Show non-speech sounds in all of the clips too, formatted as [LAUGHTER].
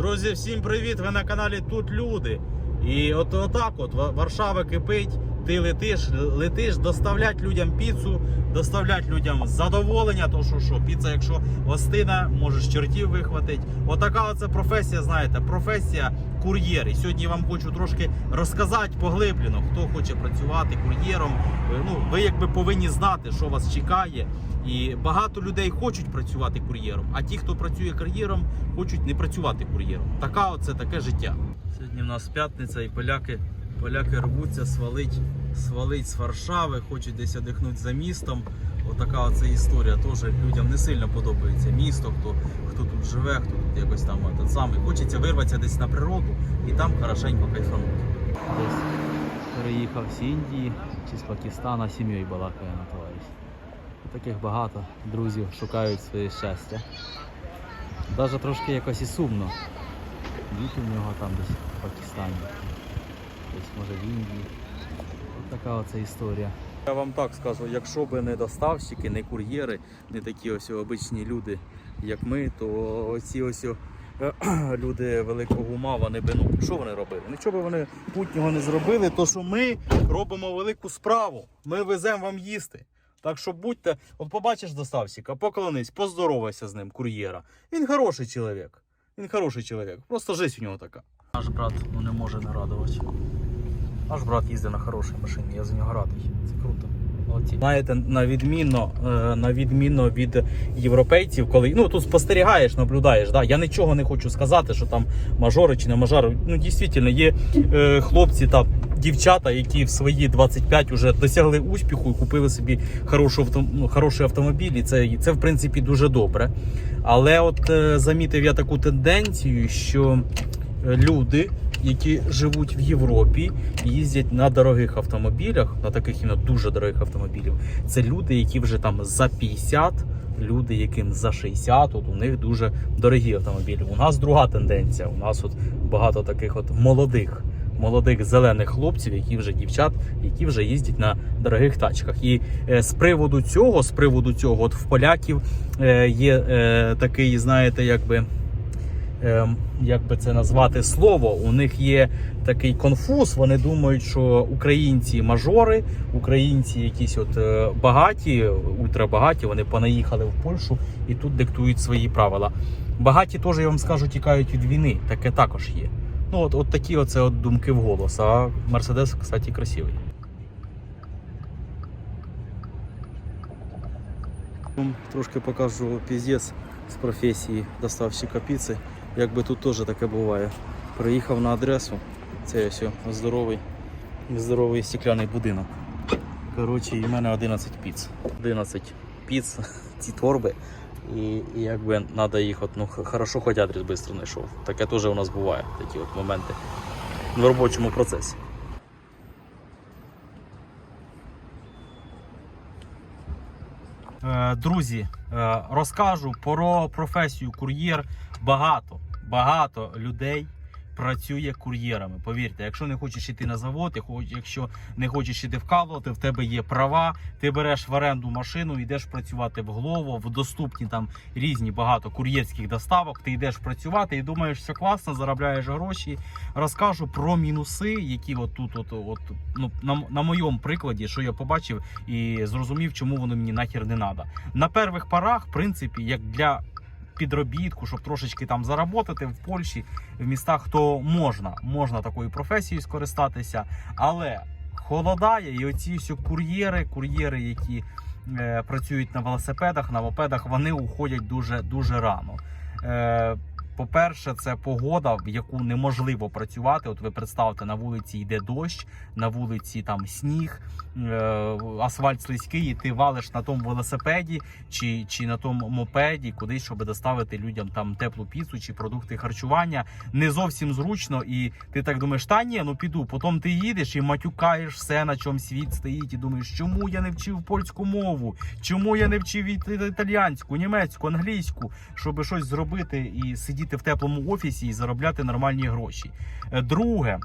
Друзі, всім привіт! Ви на каналі Тут Люди. І от отак от Варшава кипить, ти летиш, летиш, доставлять людям піцу, доставлять людям задоволення, то що що, піца, якщо гостина, можеш чертів вихватити. Отака оце професія, знаєте, професія кур'єр. І сьогодні я вам хочу трошки розказати поглиблено, хто хоче працювати кур'єром. Е, Ну, ви якби повинні знати, що вас чекає. І багато людей хочуть працювати кур'єром, а ті, хто працює кур'єром, хочуть не працювати кур'єром. Така оце таке життя. Сьогодні в нас п'ятниця, і поляки, поляки рвуться свалить, свалить з Варшави, хочуть десь одихнути за містом. Отака оце історія. Теж людям не сильно подобається місто, хто, хто тут живе, хто тут якось там тот самий. Хочеться вирватися десь на природу і там хорошенько кайфанути. Десь переїхав з Індії чи з Пакистана, сім'єю балакає на товариш. Таких багато друзів шукають своє щастя. Даже трошки якось і сумно. Діти в нього там десь в Пакистані, десь може в Індії. Ось така оця історія. Я вам так скажу, якщо б не доставщики, не кур'єри, не такі ось обичні люди, як ми, то оці ось е, [CLEARS THROAT] люди великого ума, вони би, ну, що вони робили? Нічого би вони путнього не зробили, то що ми робимо велику справу. Ми веземо вам їсти. Так що будьте, от побачиш доставщика, поклонись, поздоровайся з ним, кур'єра. Він хороший чоловік. Він хороший чоловік. Просто жизнь у нього така. Наш брат ну, не може не радувати. Наш брат їздить на хорошій машині, я за нього радий. Це круто. Молодці. Знаєте, на відмінно, е, на відмінно від європейців, коли ну тут спостерігаєш, наблюдаєш. Да? Я нічого не хочу сказати, що там мажори чи не мажори. Ну дійсно є е, хлопці та дівчата, які в свої 25 вже досягли успіху і купили собі хорошу ну, хороший автомобіль. І це, це в принципі дуже добре. Але от е, замітив я таку тенденцію, що е, люди, які живуть в Європі, їздять на дорогих автомобілях, на таких іменно дуже дорогих автомобілів. Це люди, які вже там за 50, люди, яким за 60, от у них дуже дорогі автомобілі. У нас друга тенденція. У нас от багато таких от молодих. Молодих зелених хлопців, які вже дівчат, які вже їздять на дорогих тачках. І е, з приводу цього, з приводу цього, от в поляків е, є е, такий, знаєте, якби як би це назвати слово, у них є такий конфуз. Вони думають, що українці мажори, українці якісь от е, багаті, ультрабагаті, вони понаїхали в Польщу і тут диктують свої правила. Багаті теж, я вам скажу, тікають від війни. Таке також є. Ну, от, от такі оце от думки в голос. А Мерседес, кстати, красивий. Трошки покажу піздець з професії доставщика піци. Якби тут теж таке буває. Приїхав на адресу. Це ось здоровий, здоровий стекляний будинок. Коротше, і в мене 11 піц. 11 піц, [LAUGHS] ці торби. І, і якби треба їх, от, ну хорошо, хоч адрес швидко знайшов. Таке теж у нас буває, такі от моменти в робочому процесі. Е, Друзі, е, розкажу про професію кур'єр. Багато, багато людей працює кур'єрами. Повірте, якщо не хочеш йти на завод, якщо не хочеш іти вкалувати, в тебе є права. Ти береш в оренду машину, йдеш працювати в Глово, в доступні там різні багато кур'єрських доставок. Ти йдеш працювати і думаєш, все класно, заробляєш гроші. Розкажу про мінуси, які от тут, от, от ну на, на моєму прикладі, що я побачив і зрозумів, чому воно мені нахер не треба. На перших порах, в принципі, як для підробітку, щоб трошечки там заработати в Польщі, в містах, то можна, можна такою професією скористатися, але холодає, і оці всі кур'єри, кур'єри, які е, працюють на велосипедах, на мопедах, вони уходять дуже дуже рано. Е, по-перше, це погода, в яку неможливо працювати. От ви представте, на вулиці йде дощ, на вулиці там сніг, е, асфальт слизький, і ти валиш на тому велосипеді чи, чи на тому мопеді, кудись, щоб доставити людям там теплу піцу чи продукти харчування. Не зовсім зручно, і ти так думаєш, та ні, ну піду. Потім ти їдеш і матюкаєш все, на чому світ стоїть, і думаєш, чому я не вчив польську мову, чому я не вчив іт- італіянську, німецьку, англійську, щоб щось зробити і сидіти в теплому офісі і заробляти нормальні гроші. Е, Друге.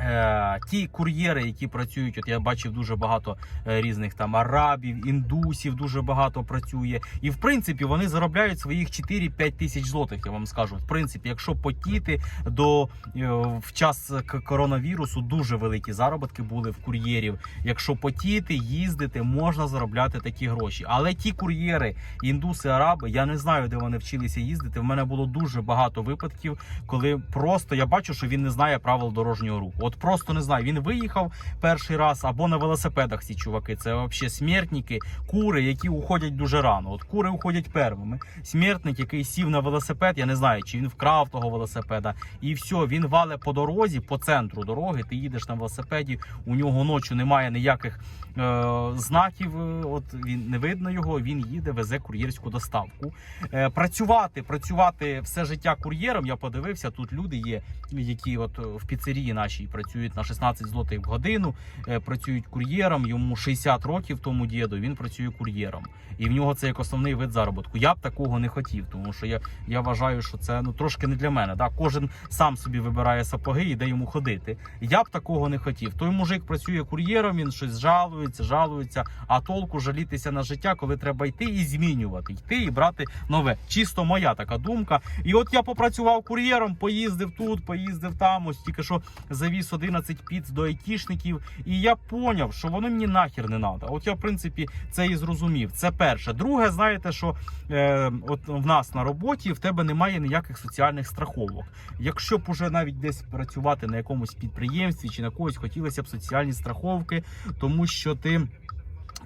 Е, ті кур'єри, які працюють, от я бачив дуже багато е, різних там арабів, індусів, дуже багато працює. І в принципі вони заробляють своїх 4-5 тисяч злотих. Я вам скажу. В принципі, якщо потіти до е, в час коронавірусу, дуже великі заробітки були в кур'єрів. Якщо потіти, їздити, можна заробляти такі гроші. Але ті кур'єри, індуси, араби, я не знаю, де вони вчилися їздити. В мене було дуже багато випадків, коли просто я бачу, що він не знає правил дорожнього руху. От просто не знаю. Він виїхав перший раз або на велосипедах. Ці чуваки, це взагалі смертники, кури, які уходять дуже рано. От кури уходять первими. Смертник, який сів на велосипед, я не знаю, чи він вкрав того велосипеда, і все, він вале по дорозі, по центру дороги. Ти їдеш на велосипеді, у нього ночі немає ніяких е, знаків. е, От він не видно його. Він їде, везе кур'єрську доставку. Е, працювати, працювати все життя кур'єром. Я подивився. Тут люди є, які от в піцерії нашій працюють на 16 злотих в годину. е, працюють кур'єром. Йому 60 років тому діду. Він працює кур'єром, і в нього це як основний вид заробітку. Я б такого не хотів, тому що я, я вважаю, що це ну трошки не для мене. Да? Кожен сам собі вибирає сапоги і де йому ходити. Я б такого не хотів. Той мужик працює кур'єром, він щось жалується, жалується. А толку жалітися на життя, коли треба йти і змінювати, йти і брати нове. Чисто моя така думка. І от я попрацював кур'єром, поїздив тут, поїздив там. Ось тільки що завіз 11 піц до айтішників, і я поняв, що воно мені нахер не треба. От я в принципі це і зрозумів. Це перше. Друге, знаєте, що е, от в нас на роботі в тебе немає ніяких соціальних страховок. Якщо б уже навіть десь працювати на якомусь підприємстві чи на когось хотілося б соціальні страховки, тому що ти.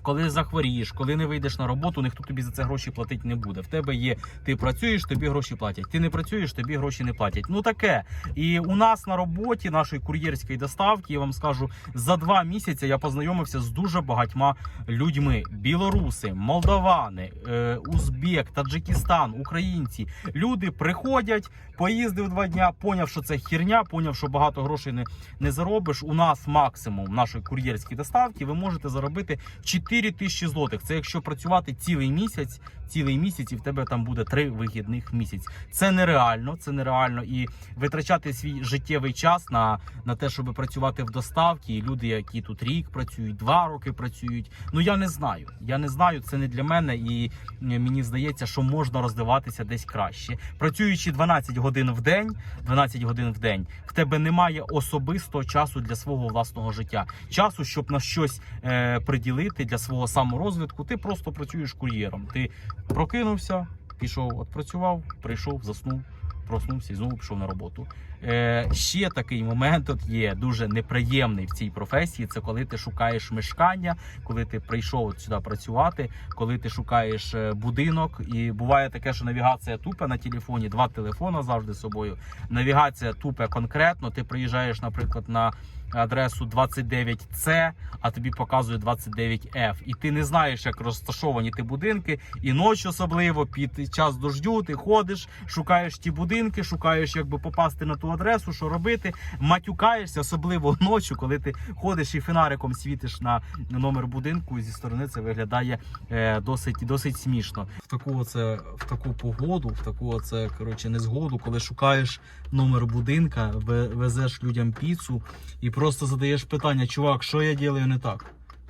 Коли захворієш, коли не вийдеш на роботу, ніхто тобі за це гроші платити не буде. В тебе є, ти працюєш, тобі гроші платять. Ти не працюєш, тобі гроші не платять. Ну таке. І у нас на роботі нашої кур'єрської доставки, я вам скажу, за два місяці я познайомився з дуже багатьма людьми: білоруси, молдавани, е, Узбек, Таджикистан, українці. Люди приходять, поїздив два дня, поняв, що це херня, поняв, що багато грошей не, не заробиш. У нас максимум нашої кур'єрської доставки ви можете заробити 4 тисячі злотих. Це якщо працювати цілий місяць, цілий місяць, і в тебе там буде три вихідних місяць. Це нереально, це нереально. І витрачати свій життєвий час на, на те, щоб працювати в доставці. І люди, які тут рік працюють, два роки працюють. Ну я не знаю. Я не знаю, це не для мене, і мені здається, що можна розвиватися десь краще. Працюючи 12 годин в день, 12 годин в день, в тебе немає особистого часу для свого власного життя. Часу, щоб на щось е, приділити для свого саморозвитку. Ти просто працюєш кур'єром. Ти прокинувся, пішов, відпрацював, прийшов, заснув. Проснувся і знову пішов на роботу. Е, ще такий момент от є дуже неприємний в цій професії. Це коли ти шукаєш мешкання, коли ти прийшов от сюди працювати, коли ти шукаєш е, будинок. І буває таке, що навігація тупе на телефоні, два телефона завжди з собою. Навігація тупе конкретно. Ти приїжджаєш, наприклад, на адресу 29C, а тобі показує 29F. І ти не знаєш, як розташовані ті будинки. І ночі особливо під час дождю ти ходиш, шукаєш ті будинки, шукаєш, як би попасти на ту адресу, що робити. Матюкаєшся, особливо ночі, коли ти ходиш і фонариком світиш на номер будинку. Зі сторони це виглядає е, досить досить смішно. В таку оце, в таку погоду, в таку оце, коротше, незгоду, коли шукаєш номер будинка, ве- везеш людям піцу і просто задаєш питання, чувак, що я ділаю не так?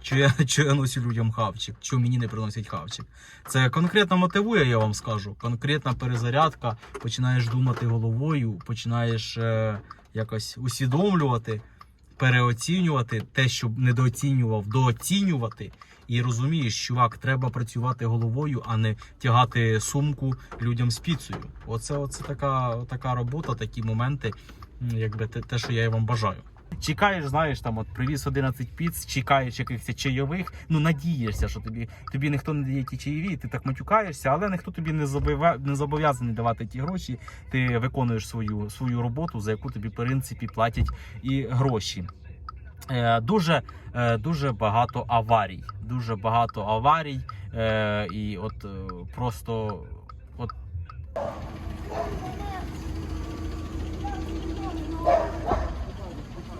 Чи я, чи я носю людям хавчик, чи мені не приносять хавчик. Це конкретно мотивує, я вам скажу. Конкретна перезарядка, починаєш думати головою, починаєш е, якось усвідомлювати, переоцінювати те, що недооцінював, дооцінювати. І розумієш, чувак, треба працювати головою, а не тягати сумку людям з піцею. Оце, оце така, така робота, такі моменти, якби те, те, що я вам бажаю. Чекаєш, знаєш, там от привіз 11 піц, чекаєш якихось чайових, ну надієшся, що тобі тобі ніхто не дає ті чайові, ти так матюкаєшся, але ніхто тобі не не зобов'язаний давати ті гроші. Ти виконуєш свою свою роботу, за яку тобі в принципі платять і гроші. Е, дуже, е, дуже багато аварій. Дуже багато аварій. Е, і от е, просто от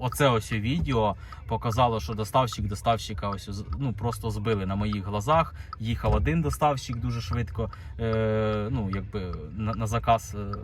Оце ось відео показало, що доставщик доставщика ось ну просто збили на моїх глазах. Їхав один доставщик дуже швидко. Е, ну якби на, на заказ. Е,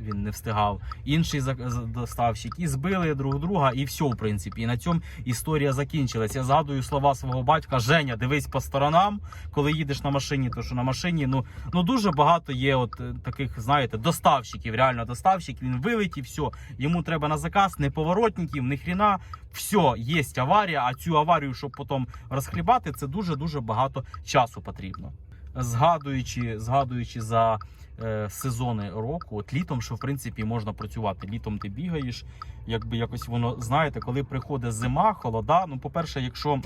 він не встигав, інший доставщик, і збили друг друга, і все, в принципі. І на цьому історія закінчилась. Я згадую слова свого батька: Женя, дивись по сторонам, коли їдеш на машині, то що на машині ну, ну дуже багато є от е, таких, знаєте, доставщиків. Реально доставщик, він вилетів, все, йому треба на заказ, не поворотників, ні хріна. Все, є аварія, а цю аварію, щоб потім розхлібати, це дуже-дуже багато часу потрібно. Згадуючи, згадуючи за е, сезони року, от літом, що в принципі можна працювати. Літом ти бігаєш, якби якось воно знаєте, коли приходить зима, холода. Ну, по-перше, якщо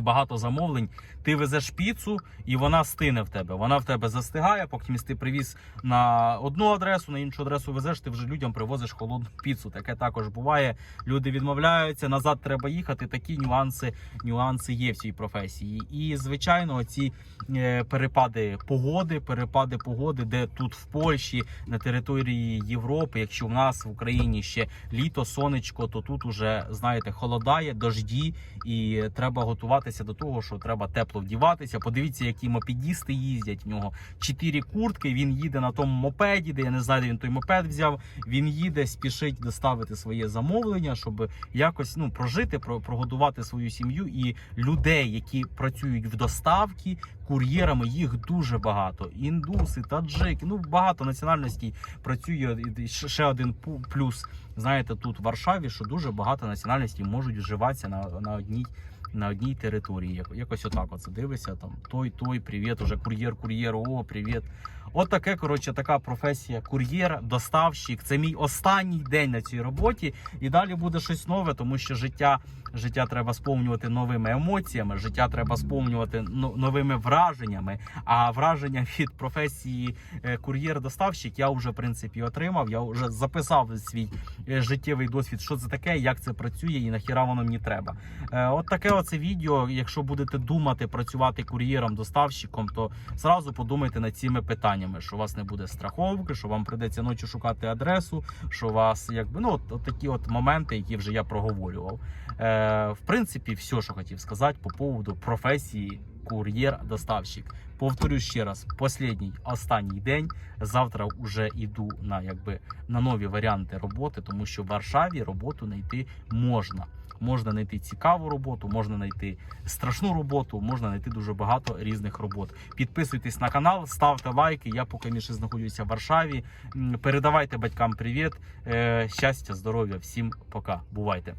багато замовлень, ти везеш піцу і вона стине в тебе. Вона в тебе застигає, поки ти привіз на одну адресу, на іншу адресу везеш, ти вже людям привозиш холодну піцу. Таке також буває. Люди відмовляються, назад треба їхати. Такі нюанси, нюанси є в цій професії. І звичайно, ці е, перепади погоди, перепади погоди, де тут в Польщі, на території Європи, якщо в нас в Україні ще літо, сонечко, то тут уже знаєте, холодає, дожді, і треба готуватися до того, що треба тепло вдіватися. Подивіться, які мопедісти їздять. В нього чотири куртки. Він їде на тому мопеді, де я не знаю, де він той мопед взяв. Він їде, спішить доставити своє замовлення, щоб якось ну прожити, про прогодувати свою сім'ю і людей, які працюють в доставці, кур'єрами. Їх дуже багато. Індуси, таджики, ну багато національностей працює. Ще- один плюс. Знаєте, тут в Варшаві, що дуже багато національностей можуть вживатися на, на одній. На одній території, якось отак. Оце дивишся там той, той, привіт, уже кур'єр, кур'єр, о, привіт. От таке, коротше, така професія кур'єр, доставщик. Це мій останній день на цій роботі. І далі буде щось нове, тому що життя, життя треба сповнювати новими емоціями, життя треба сповнювати новими враженнями. А враження від професії е, кур'єр-доставщик я вже в принципі отримав. Я вже записав свій е, життєвий досвід, що це таке, як це працює і нахіра воно мені треба. Е, От таке оце відео. Якщо будете думати працювати кур'єром-доставщиком, то зразу подумайте над цими питаннями, що у вас не буде страховки, що вам прийдеться ночі шукати адресу, що у вас якби ну от, от такі от моменти, які вже я проговорював. Е, в принципі, все, що хотів сказати по поводу професії кур'єр-доставщик. Повторю ще раз: останній останній день. Завтра вже йду на якби на нові варіанти роботи, тому що в Варшаві роботу знайти можна. Можна знайти цікаву роботу, можна знайти страшну роботу, можна знайти дуже багато різних робот. Підписуйтесь на канал, ставте лайки. Я поки між знаходжуся в Варшаві. Передавайте батькам привіт. Е, Щастя, здоров'я, всім пока. Бувайте.